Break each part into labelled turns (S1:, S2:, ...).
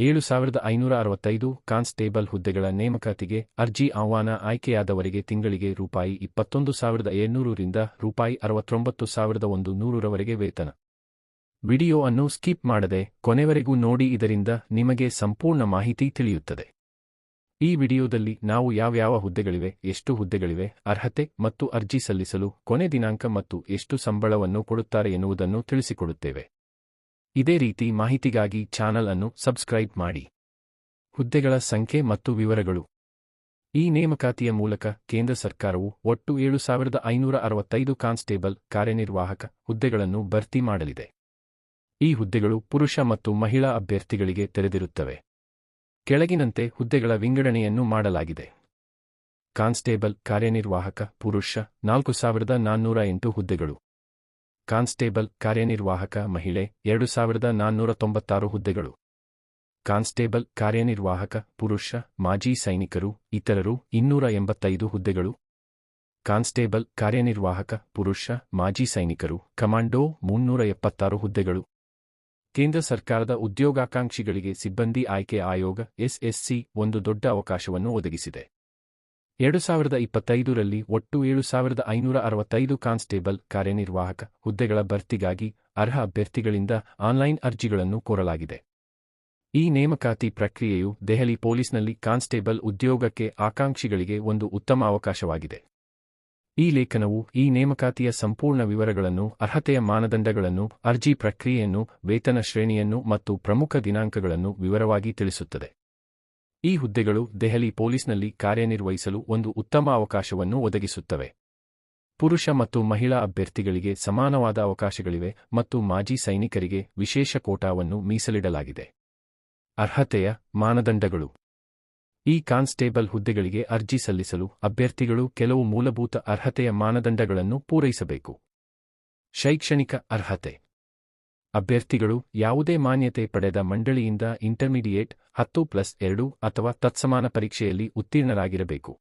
S1: ಏಳು ಸಾವಿರದ ಐನೂರ ಅರವತ್ತೈದು ಕಾನ್ಸ್ಟೇಬಲ್ ಹುದ್ದೆಗಳ ನೇಮಕಾತಿಗೆ ಅರ್ಜಿ ಆಹ್ವಾನ ಆಯ್ಕೆಯಾದವರಿಗೆ ತಿಂಗಳಿಗೆ ರೂಪಾಯಿ ಇಪ್ಪತ್ತೊಂದು ಸಾವಿರದ ಏಳ್ನೂರರಿಂದ ರೂಪಾಯಿ ಅರವತ್ತೊಂಬತ್ತು ಸಾವಿರದ ಒಂದು ನೂರರವರೆಗೆ ವೇತನ. ವಿಡಿಯೋ ಅನ್ನು ಸ್ಕಿಪ್ ಮಾಡದೆ ಕೊನೆವರೆಗೂ ನೋಡಿ ಇದರಿಂದ ನಿಮಗೆ ಸಂಪೂರ್ಣ ಮಾಹಿತಿ ತಿಳಿಯುತ್ತದೆ. ಈ ವಿಡಿಯೋದಲ್ಲಿ ನಾವು ಯಾವ್ಯಾವ ಹುದ್ದೆಗಳಿವೆ, ಎಷ್ಟು ಹುದ್ದೆಗಳಿವೆ, ಅರ್ಹತೆ ಮತ್ತು ಅರ್ಜಿ ಸಲ್ಲಿಸಲು ಕೊನೆ ದಿನಾಂಕ ಮತ್ತು ಎಷ್ಟು ಸಂಬಳವನ್ನು ಕೊಡುತ್ತಾರೆ ಎನ್ನುವುದನ್ನು ತಿಳಿಸಿಕೊಡುತ್ತೇವೆ. ಇದೇ ರೀತಿ ಮಾಹಿತಿಗಾಗಿ ಚಾನಲ್ ಅನ್ನು ಸಬ್ಸ್ಕ್ರೈಬ್ ಮಾಡಿ. ಹುದ್ದೆಗಳ ಸಂಖ್ಯೆ ಮತ್ತು ವಿವರಗಳು. ಈ ನೇಮಕಾತಿಯ ಮೂಲಕ ಕೇಂದ್ರ ಸರ್ಕಾರವು ಒಟ್ಟು ಏಳು ಸಾವಿರದ ಐನೂರ ಅರವತ್ತೈದು ಕಾನ್ಸ್ಟೇಬಲ್ ಕಾರ್ಯನಿರ್ವಾಹಕ ಹುದ್ದೆಗಳನ್ನು ಭರ್ತಿ ಮಾಡಲಿದೆ. ಈ ಹುದ್ದೆಗಳು ಪುರುಷ ಮತ್ತು ಮಹಿಳಾ ಅಭ್ಯರ್ಥಿಗಳಿಗೆ ತೆರೆದಿರುತ್ತವೆ. ಕೆಳಗಿನಂತೆ ಹುದ್ದೆಗಳ ವಿಂಗಡಣೆಯನ್ನು ಮಾಡಲಾಗಿದೆ. ಕಾನ್ಸ್ಟೇಬಲ್ ಕಾರ್ಯನಿರ್ವಾಹಕ ಪುರುಷ ನಾಲ್ಕು ಸಾವಿರದ ನಾನ್ನೂರ ಎಂಟು ಹುದ್ದೆಗಳು. ಕಾನ್ಸ್ಟೇಬಲ್ ಕಾರ್ಯನಿರ್ವಾಹಕ ಮಹಿಳೆ, ಎರಡು ಸಾವಿರದ ನಾನ್ನೂರ ತೊಂಬತ್ತಾರು ಹುದ್ದೆಗಳು. ಕಾನ್ಸ್ಟೇಬಲ್ ಕಾರ್ಯನಿರ್ವಾಹಕ, ಪುರುಷ, ಮಾಜಿ ಸೈನಿಕರು, ಇತರರು, ಇನ್ನೂರ ಎಂಬತ್ತೈದು ಹುದ್ದೆಗಳು. ಕಾನ್ಸ್ಟೇಬಲ್ ಕಾರ್ಯನಿರ್ವಾಹಕ, ಪುರುಷ, ಮಾಜಿ ಸೈನಿಕರು, ಕಮಾಂಡೋ, ಮುನ್ನೂರ ಎಪ್ಪತ್ತಾರು ಹುದ್ದೆಗಳು. ಕೇಂದ್ರ ಸರ್ಕಾರದ ಉದ್ಯೋಗಾಕಾಂಕ್ಷಿಗಳಿಗೆ ಸಿಬ್ಬಂದಿ ಆಯ್ಕೆ ಆಯೋಗ, ಎಸ್ಎಸ್ಸಿ, ಒಂದು ದೊಡ್ಡ ಅವಕಾಶವನ್ನು ಒದಗಿಸಿದೆ. ಎರಡು ಸಾವಿರದ ಇಪ್ಪತ್ತೈದರಲ್ಲಿ ಒಟ್ಟು ಏಳು ಸಾವಿರದ ಐನೂರ ಅರವತ್ತೈದು ಕಾನ್ಸ್ಟೇಬಲ್ ಕಾರ್ಯನಿರ್ವಾಹಕ ಹುದ್ದೆಗಳ ಭರ್ತಿಗಾಗಿ ಅರ್ಹ ಅಭ್ಯರ್ಥಿಗಳಿಂದ ಆನ್ಲೈನ್ ಅರ್ಜಿಗಳನ್ನು ಕೋರಲಾಗಿದೆ. ಈ ನೇಮಕಾತಿ ಪ್ರಕ್ರಿಯೆಯು ದೆಹಲಿ ಪೊಲೀಸ್ನಲ್ಲಿ ಕಾನ್ಸ್ಟೇಬಲ್ ಉದ್ಯೋಗಕ್ಕೆ ಆಕಾಂಕ್ಷಿಗಳಿಗೆ ಒಂದು ಉತ್ತಮ ಅವಕಾಶವಾಗಿದೆ. ಈ ಲೇಖನವು ಈ ನೇಮಕಾತಿಯ ಸಂಪೂರ್ಣ ವಿವರಗಳನ್ನು, ಅರ್ಹತೆಯ ಮಾನದಂಡಗಳನ್ನು, ಅರ್ಜಿ ಪ್ರಕ್ರಿಯೆಯನ್ನು, ವೇತನ ಶ್ರೇಣಿಯನ್ನು ಮತ್ತು ಪ್ರಮುಖ ದಿನಾಂಕಗಳನ್ನು ವಿವರವಾಗಿ ತಿಳಿಸುತ್ತದೆ. ಈ ಹುದ್ದೆಗಳು ದೆಹಲಿ ಪೊಲೀಸ್ನಲ್ಲಿ ಕಾರ್ಯನಿರ್ವಹಿಸಲು ಒಂದು ಉತ್ತಮ ಅವಕಾಶವನ್ನು ಒದಗಿಸುತ್ತವೆ. ಪುರುಷ ಮತ್ತು ಮಹಿಳಾ ಅಭ್ಯರ್ಥಿಗಳಿಗೆ ಸಮಾನವಾದ ಅವಕಾಶಗಳಿವೆ ಮತ್ತು ಮಾಜಿ ಸೈನಿಕರಿಗೆ ವಿಶೇಷ ಕೋಟಾವನ್ನು ಮೀಸಲಿಡಲಾಗಿದೆ. ಅರ್ಹತೆಯ ಮಾನದಂಡಗಳು. ಈ ಕಾನ್ಸ್ಟೇಬಲ್ ಹುದ್ದೆಗಳಿಗೆ ಅರ್ಜಿ ಸಲ್ಲಿಸಲು ಅಭ್ಯರ್ಥಿಗಳು ಕೆಲವು ಮೂಲಭೂತ ಅರ್ಹತೆಯ ಮಾನದಂಡಗಳನ್ನು ಪೂರೈಸಬೇಕು. ಶೈಕ್ಷಣಿಕ ಅರ್ಹತೆ. ಅಭ್ಯರ್ಥಿಗಳು ಯಾವುದೇ ಮಾನ್ಯತೆ ಪಡೆದ ಮಂಡಳಿಯಿಂದ ಇಂಟರ್ಮೀಡಿಯೇಟ್ ಹತ್ತು ಪ್ಲಸ್ ಎರಡು ಅಥವಾ ತತ್ಸಮಾನ ಪರೀಕ್ಷೆಯಲ್ಲಿ ಉತ್ತೀರ್ಣರಾಗಿರಬೇಕು.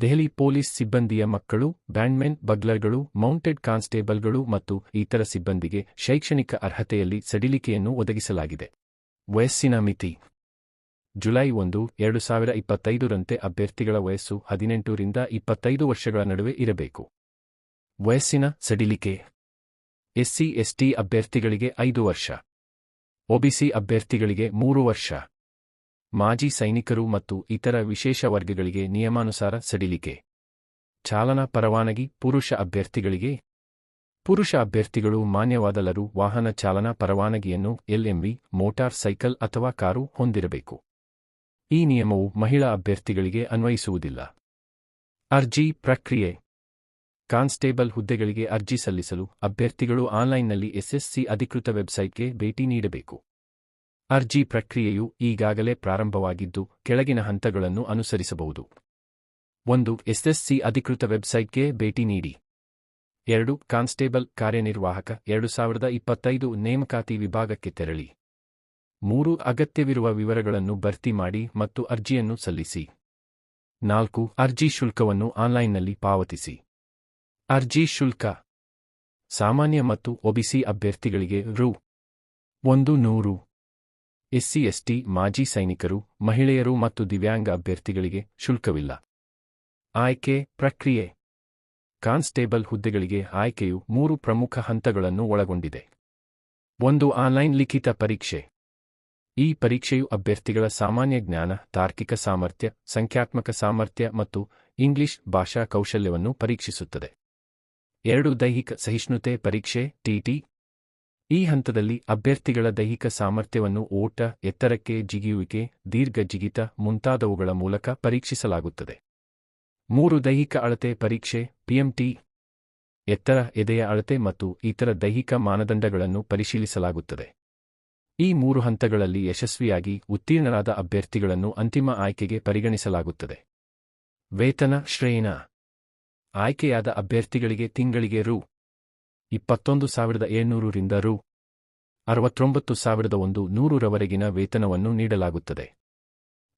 S1: ದೆಹಲಿ ಪೊಲೀಸ್ ಸಿಬ್ಬಂದಿಯ ಮಕ್ಕಳು ಬ್ಯಾಂಡ್ಮೆನ್ ಬಗ್ಲರ್ಗಳು, ಮೌಂಟೆಡ್ ಕಾನ್ಸ್ಟೇಬಲ್ಗಳು ಮತ್ತು ಇತರ ಸಿಬ್ಬಂದಿಗೆ ಶೈಕ್ಷಣಿಕ ಅರ್ಹತೆಯಲ್ಲಿ ಸಡಿಲಿಕೆಯನ್ನು ಒದಗಿಸಲಾಗಿದೆ. ವಯಸ್ಸಿನ ಮಿತಿ. ಜುಲೈ ಒಂದು, ಎರಡು ಸಾವಿರ ಇಪ್ಪತ್ತೈದರಂತೆ ಅಭ್ಯರ್ಥಿಗಳ ವಯಸ್ಸು ಹದಿನೆಂಟರಿಂದ ಇಪ್ಪತ್ತೈದು ವರ್ಷಗಳ ನಡುವೆ ಇರಬೇಕು. ವಯಸ್ಸಿನ ಸಡಿಲಿಕೆ. ಎಸ್ಸಿ, ಎಸ್ಟಿ ಅಭ್ಯರ್ಥಿಗಳಿಗೆ ಐದು ವರ್ಷ. ಒಬಿಸಿ ಅಭ್ಯರ್ಥಿಗಳಿಗೆ ಮೂರು ವರ್ಷ. ಮಾಜಿ ಸೈನಿಕರು ಮತ್ತು ಇತರ ವಿಶೇಷ ವರ್ಗಗಳಿಗೆ ನಿಯಮಾನುಸಾರ ಸಡಿಲಿಕೆ. ಚಾಲನಾ ಪರವಾನಗಿ, ಪುರುಷ ಅಭ್ಯರ್ಥಿಗಳಿಗೆ. ಪುರುಷ ಅಭ್ಯರ್ಥಿಗಳು ಮಾನ್ಯವಾದಲರು ವಾಹನ ಚಾಲನಾ ಪರವಾನಗಿಯನ್ನು ಎಲ್ಎಂವಿ ಮೋಟಾರ್ ಸೈಕಲ್ ಅಥವಾ ಕಾರು ಹೊಂದಿರಬೇಕು. ಈ ನಿಯಮವು ಮಹಿಳಾ ಅಭ್ಯರ್ಥಿಗಳಿಗೆ ಅನ್ವಯಿಸುವುದಿಲ್ಲ. ಅರ್ಜಿ ಪ್ರಕ್ರಿಯೆ. ಕಾನ್ಸ್ಟೇಬಲ್ ಹುದ್ದೆಗಳಿಗೆ ಅರ್ಜಿ ಸಲ್ಲಿಸಲು ಅಭ್ಯರ್ಥಿಗಳು ಆನ್ಲೈನ್ನಲ್ಲಿ ಎಸ್ಎಸ್ಸಿ ಅಧಿಕೃತ ವೆಬ್ಸೈಟ್ಗೆ ಭೇಟಿ ನೀಡಬೇಕು. ಅರ್ಜಿ ಪ್ರಕ್ರಿಯೆಯು ಈಗಾಗಲೇ ಪ್ರಾರಂಭವಾಗಿದ್ದು ಕೆಳಗಿನ ಹಂತಗಳನ್ನು ಅನುಸರಿಸಬಹುದು. ಒಂದು, ಎಸ್ಎಸ್ಸಿ ಅಧಿಕೃತ ವೆಬ್ಸೈಟ್ಗೆ ಭೇಟಿ ನೀಡಿ. ಎರಡು, ಕಾನ್ಸ್ಟೇಬಲ್ ಕಾರ್ಯನಿರ್ವಾಹಕ ಎರಡು ಸಾವಿರದ ಇಪ್ಪತ್ತೈದು ನೇಮಕಾತಿ ವಿಭಾಗಕ್ಕೆ ತೆರಳಿ. ಮೂರು, ಅಗತ್ಯವಿರುವ ವಿವರಗಳನ್ನು ಭರ್ತಿ ಮಾಡಿ ಮತ್ತು ಅರ್ಜಿಯನ್ನು ಸಲ್ಲಿಸಿ. ನಾಲ್ಕು, ಅರ್ಜಿ ಶುಲ್ಕವನ್ನು ಆನ್ಲೈನ್ನಲ್ಲಿ ಪಾವತಿಸಿ. ಅರ್ಜಿ ಶುಲ್ಕ. ಸಾಮಾನ್ಯ ಮತ್ತು ಒಬಿಸಿ ಅಭ್ಯರ್ಥಿಗಳಿಗೆ ರು. ಒಂದು, ನೂರು. ಎಸ್ಸಿ ಎಸ್ಟಿ ಮಾಜಿ ಸೈನಿಕರು, ಮಹಿಳೆಯರು ಮತ್ತು ದಿವ್ಯಾಂಗ ಅಭ್ಯರ್ಥಿಗಳಿಗೆ ಶುಲ್ಕವಿಲ್ಲ. ಆಯ್ಕೆ ಪ್ರಕ್ರಿಯೆ. ಕಾನ್ಸ್ಟೇಬಲ್ ಹುದ್ದೆಗಳಿಗೆ ಆಯ್ಕೆಯು ಮೂರು ಪ್ರಮುಖ ಹಂತಗಳನ್ನು ಒಳಗೊಂಡಿದೆ. ಒಂದು ಆನ್ಲೈನ್ ಲಿಖಿತ ಪರೀಕ್ಷೆ. ಈ ಪರೀಕ್ಷೆಯು ಅಭ್ಯರ್ಥಿಗಳ ಸಾಮಾನ್ಯ ಜ್ಞಾನ, ತಾರ್ಕಿಕ ಸಾಮರ್ಥ್ಯ, ಸಂಖ್ಯಾತ್ಮಕ ಸಾಮರ್ಥ್ಯ ಮತ್ತು ಇಂಗ್ಲಿಷ್ ಭಾಷಾ ಕೌಶಲ್ಯವನ್ನು ಪರೀಕ್ಷಿಸುತ್ತದೆ. ಎರಡು ದೈಹಿಕ ಸಹಿಷ್ಣುತೆ ಪರೀಕ್ಷೆ ಟಿಟಿ ಈ ಹಂತದಲ್ಲಿ ಅಭ್ಯರ್ಥಿಗಳ ದೈಹಿಕ ಸಾಮರ್ಥ್ಯವನ್ನು ಓಟ, ಎತ್ತರಕ್ಕೆ ಜಿಗಿಯುವಿಕೆ, ದೀರ್ಘ ಜಿಗಿತ ಮುಂತಾದವುಗಳ ಮೂಲಕ ಪರೀಕ್ಷಿಸಲಾಗುತ್ತದೆ. ಮೂರು ದೈಹಿಕ ಅಳತೆ ಪರೀಕ್ಷೆ, ಪಿಎಂಟಿ, ಎತ್ತರ, ಎದೆಯ ಅಳತೆ ಮತ್ತು ಇತರ ದೈಹಿಕ ಮಾನದಂಡಗಳನ್ನು ಪರಿಶೀಲಿಸಲಾಗುತ್ತದೆ. ಈ ಮೂರು ಹಂತಗಳಲ್ಲಿ ಯಶಸ್ವಿಯಾಗಿ ಉತ್ತೀರ್ಣರಾದ ಅಭ್ಯರ್ಥಿಗಳನ್ನು ಅಂತಿಮ ಆಯ್ಕೆಗೆ ಪರಿಗಣಿಸಲಾಗುತ್ತದೆ. ವೇತನ ಶ್ರೇಣ. ಆಯ್ಕೆಯಾದ ಅಭ್ಯರ್ಥಿಗಳಿಗೆ ತಿಂಗಳಿಗೆ ರು. ಇಪ್ಪತ್ತೊಂದು ಸಾವಿರದ ಏಳ್ನೂರರಿಂದ ರು ಅರವತ್ತೊಂಬತ್ತು ಸಾವಿರದ ಒಂದು ನೂರರವರೆಗಿನ ವೇತನವನ್ನು ನೀಡಲಾಗುತ್ತದೆ.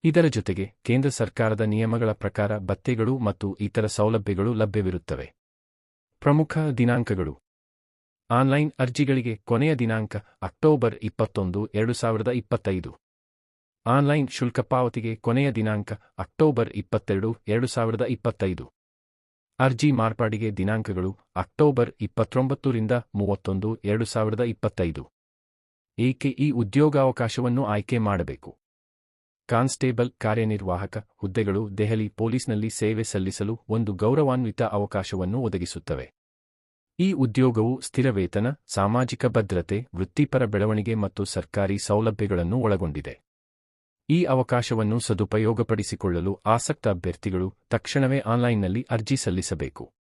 S1: ಇದರ ಜೊತೆಗೆ ಕೇಂದ್ರ ಸರ್ಕಾರದ ನಿಯಮಗಳ ಪ್ರಕಾರ ಭತ್ತೆಗಳು ಮತ್ತು ಇತರ ಸೌಲಭ್ಯಗಳು ಲಭ್ಯವಿರುತ್ತವೆ. ಪ್ರಮುಖ ದಿನಾಂಕಗಳು. ಆನ್ಲೈನ್ ಅರ್ಜಿಗಳಿಗೆ ಕೊನೆಯ ದಿನಾಂಕ ಅಕ್ಟೋಬರ್ ಇಪ್ಪತ್ತೊಂದು, ಎರಡು ಸಾವಿರದ ಇಪ್ಪತ್ತೈದು. ಆನ್ಲೈನ್ ಶುಲ್ಕ ಪಾವತಿಗೆ ಕೊನೆಯ ದಿನಾಂಕ ಅಕ್ಟೋಬರ್ ಇಪ್ಪತ್ತೆರಡು, ಎರಡು ಸಾವಿರದ ಇಪ್ಪತ್ತೈದು. ಅರ್ಜಿ ಮಾರ್ಪಾಡಿಗೆ ದಿನಾಂಕಗಳು ಅಕ್ಟೋಬರ್ ಇಪ್ಪತ್ತೊಂಬತ್ತರಿಂದ ಮೂವತ್ತೊಂದು, ಎರಡು ಸಾವಿರದ ಇಪ್ಪತ್ತೈದು. ಏಕೆ ಈ ಉದ್ಯೋಗಾವಕಾಶವನ್ನು ಆಯ್ಕೆ ಮಾಡಬೇಕು? ಕಾನ್ಸ್ಟೇಬಲ್, ಕಾರ್ಯನಿರ್ವಾಹಕ, ಹುದ್ದೆಗಳು ದೆಹಲಿ ಪೊಲೀಸ್ನಲ್ಲಿ ಸೇವೆ ಸಲ್ಲಿಸಲು ಒಂದು ಗೌರವಾನ್ವಿತ ಅವಕಾಶವನ್ನು ಒದಗಿಸುತ್ತವೆ. ಈ ಉದ್ಯೋಗವು ಸ್ಥಿರ ವೇತನ ಸಾಮಾಜಿಕ ಭದ್ರತೆ, ವೃತ್ತಿಪರ ಬೆಳವಣಿಗೆ ಮತ್ತು ಸರ್ಕಾರಿ ಸೌಲಭ್ಯಗಳನ್ನು ಒಳಗೊಂಡಿದೆ. ಈ ಅವಕಾಶವನ್ನು ಸದುಪಯೋಗಪಡಿಸಿಕೊಳ್ಳಲು ಆಸಕ್ತ ಅಭ್ಯರ್ಥಿಗಳು ತಕ್ಷಣವೇ ಆನ್ಲೈನ್ನಲ್ಲಿ ಅರ್ಜಿ ಸಲ್ಲಿಸಬೇಕು.